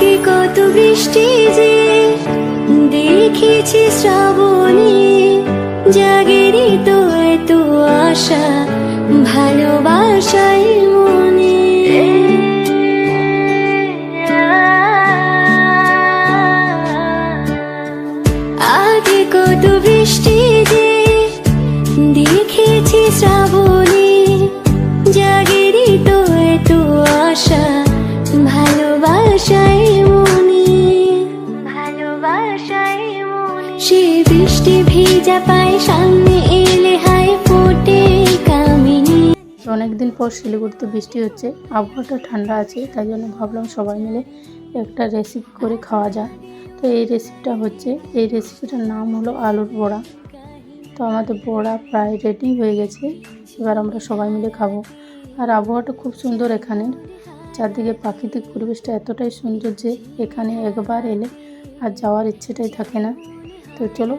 কত বৃষ্টি যে দেখেছি শ্রাবণে। জাগেরই তো এত আশা ভালোবাসাই মনে। আগে কত বৃষ্টি যে দেখেছি শ্রাবণে সে বৃষ্টি ভেজা পায় সামনে এলে হায় ফোটে অনেকদিন পর শিলিগুড়িতে বৃষ্টি হচ্ছে, আবহাওয়াটা ঠান্ডা আছে, তাই জন্য ভাবলাম সবাই মিলে একটা রেসিপি করে খাওয়া যায় তো এই রেসিপিটা হচ্ছে, এই রেসিপিটার নাম হলো আলুর বড়া। তো আমাদের বড়া প্রায় রেডি হয়ে গেছে, এবার আমরা সবাই মিলে খাব। আর আবহাওয়াটা খুব সুন্দর এখানের চারদিকে প্রাকৃতিক পরিবেশটা এতটাই সুন্দর যে এখানে একবার এলে আর যাওয়ার ইচ্ছেটাই থাকে না। তো চলো